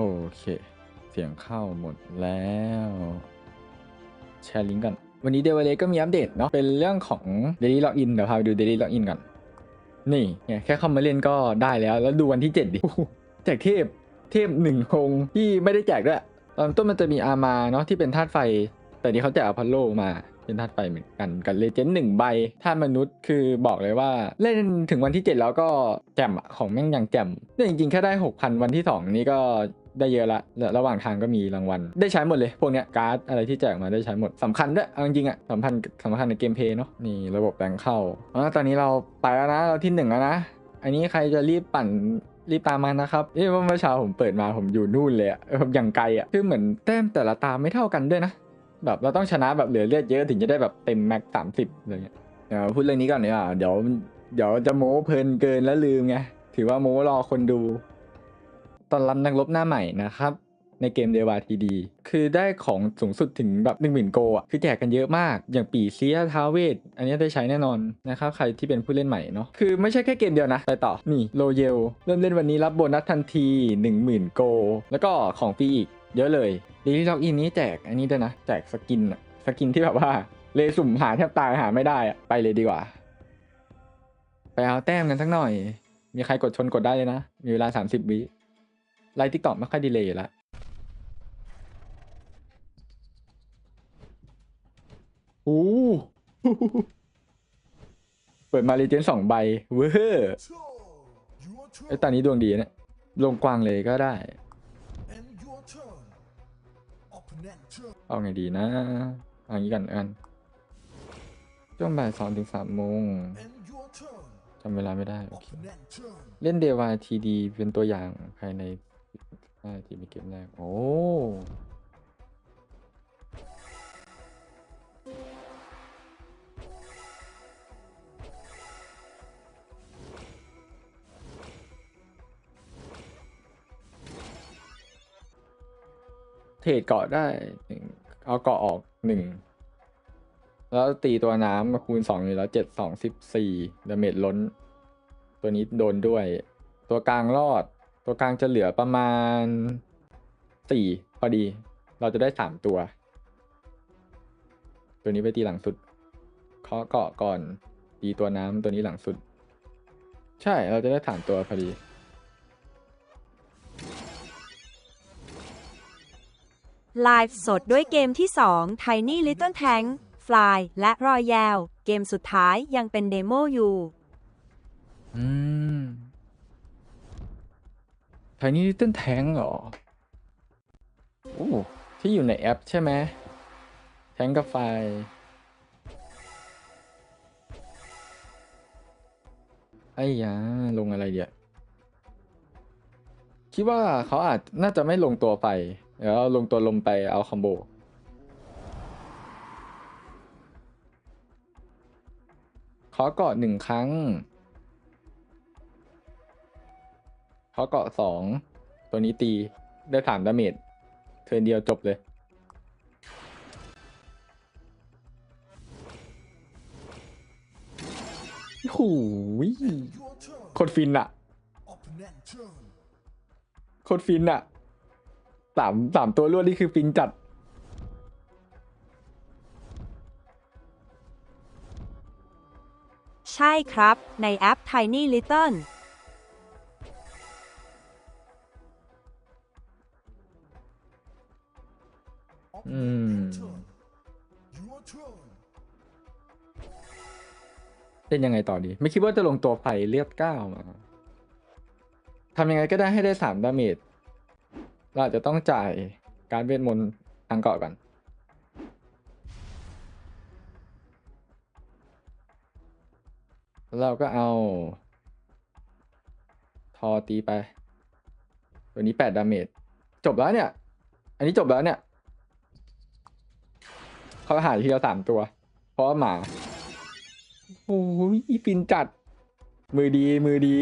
โอเค เสียงเข้าหมดแล้ว แชร์ลิงก์กัน วันนี้เดวเลก็มีอัปเดตเนาะ เป็นเรื่องของ Daily Login เดี๋ยวพาไปดู Daily Login กัน นี่แค่เข้ามาเล่นก็ได้แล้ว แล้วดูวันที่ 7 ดิ แจกเทพ เทพหนึ่งองค์ที่ไม่ได้แจกด้วย ตอนต้นมันจะมีอามาเนาะที่เป็นธาตุไฟ แต่นี่เขาแจกอพอลโลมาเป็นธาตุไฟเหมือนกันกับเลเจนด์หนึ่งใบธาตุมนุษย์คือบอกเลยว่าเล่นถึงวันที่ 7 แล้วก็แจ่มของแม่งยังแจ่มเนี่ยจริงๆ แค่ได้ 6,000 วันที่ 2 นี้ก็ ได้เยอะละ ระหว่างทางก็มีรางวัล ได้ใช้หมดเลย พวกเนี้ยการ์ดอะไรที่แจกมาได้ใช้หมดสำคัญด้วยจริงๆอะสำคัญสำคัญในเกมเพลย์เนาะนี่ระบบแบงค์เข้าอ๋อตอนนี้เราไปแล้วนะเราที่หนึ่งแล้วนะ อันนี้ใครจะรีบปั่นรีบตามมานะครับนี่ว่าเมื่อเช้าผมเปิดมาผมอยู่นู่นเลยอะเอออย่างไกลอะคือเหมือนแต้มแต่ละตาไม่เท่ากันด้วยนะ แบบเราต้องชนะแบบเหลือเลือดเยอะถึงจะได้แบบเต็มแม็กสามสิบอะไรเงี้ยเดี๋ยวพูดเรื่องนี้ก่อนเนี่ยเดี๋ยวเดี๋ยวจะโม้เพลินเกินแล้วลืมไง ถือว่าโม้รอคนดู ตอนรับนักรบหน้าใหม่นะครับในเกมเดวาทีดี คือได้ของสูงสุดถึงแบบ1 0,000 โกอะ คือแจกกันเยอะมาก อย่างปีเซียทาเวท อันนี้ได้ใช้แน่นอนนะครับ ใครที่เป็นผู้เล่นใหม่เนาะ คือไม่ใช่แค่เกมเดียวนะ ไปต่อ นี่โลเยล เริ่มเล่นวันนี้รับโบนัสทันที 10,000 โก แล้วก็ของฟรีอีก เยอะเลยดีล็อกอินนี้แจกอันนี้ด้วยนะ แจกสกินอะสกินที่แบบว่า เลสุ่มหาแทบตายหาไม่ได้อะไปเลยดีกว่า ไปเอาแต้มกันสักหน่อย มีใครกดชนกดได้เลยนะ มีเวลา 30 วิ ไลน์ทิกตอกไม่ค่อยดีเลยอยู่แล้วโอ้โหเปิดมาเลเจนสองใบเว้อไอยตอนนี้ดวงดีนะลงกวางเลยก็ได้ เอาไงดีนะเอางี้กันกันช่วงบ่ายสองถึงสามโมงจำเวลาไม่ได้ โอเค เล่นเดวาทีดีเป็นตัวอย่างภายใน ห้าทีมีเกมแรก โอ้ เทรดเกาะได้หนึ่งเอาเกาะออกหนึ่ง แล้วตีตัวน้ำมาคูณสองอยู่แล้วเจ็ดสองสิบสี่ดาเมจล้น ตัวนี้โดนด้วย ตัวกลางรอด ตัวกลางจะเหลือประมาณสี่พอดี เราจะได้สามตัว ตัวนี้ไปตีหลังสุดเคาะเกาะก่อน ตีตัวน้ำตัวนี้หลังสุด ใช่เราจะได้สามตัวพอดีไลฟ์สดด้วยเกมที่ 2 Tiny Little Tank Fly และ Royale เกมสุดท้ายยังเป็นเดโมอยู่ อืม ไทนี่ลิตเติ้ลแทงเหรอโอ้ที่อยู่ในแอปใช่ไหมแทงกับไฟไอ้ยาลงอะไรเดี๋ยวคิดว่าเขาอาจน่าจะไม่ลงตัวไฟเดี๋ยวลงตัวลมไปเอาคอมโบขอกาะหนึ่งครั้ง เขอเกาะสองตัวนี้ตีได้สามดาเมจเทินเดียวจบเลย โอ้โหโคตรฟินอะโคตรฟินอะสามสามตัวรวดนี่คือฟินจัดใช่ครับ ในแอป Tiny Little อืมเล่นยังไงต่อดี ไม่คิดว่าจะลงตัวไฟเลือดเก้ามาทำยังไงก็ได้ให้ได้สามดาเมจเราจะต้องจ่ายการเวทมนต์ทางเกาะก่อนแล้วเราก็เอา ทอตีไป ตัวนี้แปดดาเมจจบแล้วเนี่ย อันนี้จบแล้วเนี่ย เขาหายทีละสามตัว เพราะหมา โอ้ยฟินจัด มือดีมือดี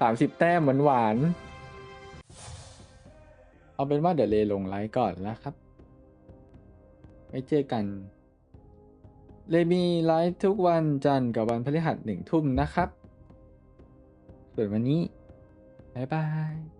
สามสิบแต้มหวานหวานเอาเป็นว่าเดี๋ยวเลลงไลฟ์ก่อนแล้วครับไว้เจอกัน เลมีไลฟ์ทุกวันจันทร์กับวันพฤหัสหนึ่งทุ่มนะครับ ส่วนวันนี้ บ๊ายบาย